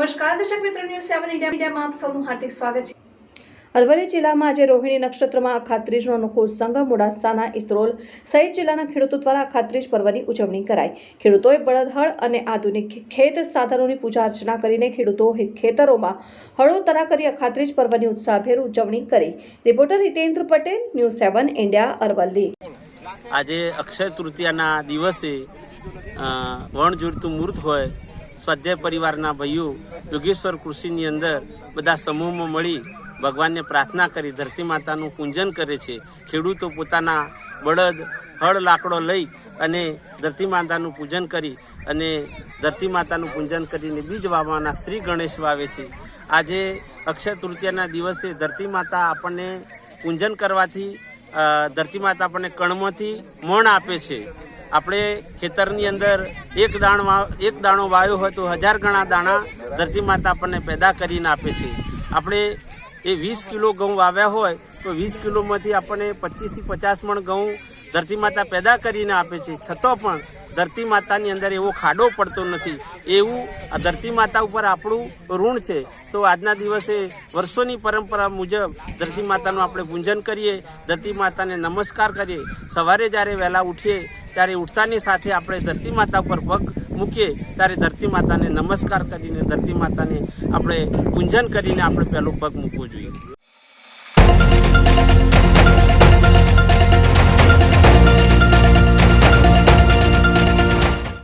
સેવન India મીડિયામાં આપ સૌનું હાર્દિક સ્વાગત છે. અરવલ્લી જિલ્લામાં આજે રોહિણી નક્ષત્રમાં અખાત્રીજનો અનોખો સંઘ મોડાસાના ઇસરોલ સહિત જિલ્લાના ખેડૂતો દ્વારા અખાત્રીજ પર્વની ઉજવણી કરાઈ. ખેડૂતોએ બળદહળ અને આધુનિક ખેત સાધનોની પૂજા અર્ચના કરીને ખેડૂતો ખેતરોમાં હળોતરા કરી અખાત્રીજ પર્વની ઉત્સાહભેર ઉજવણી કરી. Reporter Hitendra Patel news seven India Aravalli. આજે અક્ષય તૃતીયાના દિવસે અ, વણ જોડતું મૂર્ત હોય સ્વાધ્યાય પરિવારના ભાઈઓ, યોગેશ્વર કૃષિની અંદર બધા સમૂહમાં મળી ભગવાનને પ્રાર્થના કરી, ધરતી માતાનું પૂજન કરે છે. ખેડૂતો પોતાના બળદ, હળ, લાકડો લઈ અને ધરતી માતાનું પૂજન કરી અને ધરતી માતાનું પૂજન કરીને બીજ વાવવાના શ્રી ગણેશ વાવે છે. આજે અક્ષય તૃતીયાના દિવસે ધરતી માતા આપણને પૂજન કરવાથી ધરતી માતા આપણને કણમાંથી મણ આપે છે. આપણે ખેતરની અંદર એક દાણ એક દાણો વાયો હોય તો હજાર ગણા દાણા ધરતી માતા આપણને પેદા કરીને આપે છે. આપણે એ વીસ કિલો ઘઉં વાવ્યા હોય તો વીસ કિલોમાંથી આપણને પચીસથી પચાસ મણ ઘઉં ધરતી માતા પેદા કરીને આપે છે. છતાં પણ ધરતી માતાની અંદર એવો ખાડો પડતો નથી. એવું આ ધરતી માતા ઉપર આપણું ઋણ છે. તો આજના દિવસે વર્ષોની પરંપરા મુજબ ધરતી માતાનું આપણે પૂજન કરીએ, ધરતી માતાને નમસ્કાર કરીએ. સવારે જ્યારે વહેલા ઉઠીએ ત્યારે ઉઠતાની સાથે આપણે ધરતી માતા ઉપર પગ મૂકીએ, ત્યારે ધરતી માતાને નમસ્કાર કરીને ધરતી માતાને આપણે પૂંજન કરીને આપણે પહેલું પગ મૂકવું જોઈએ.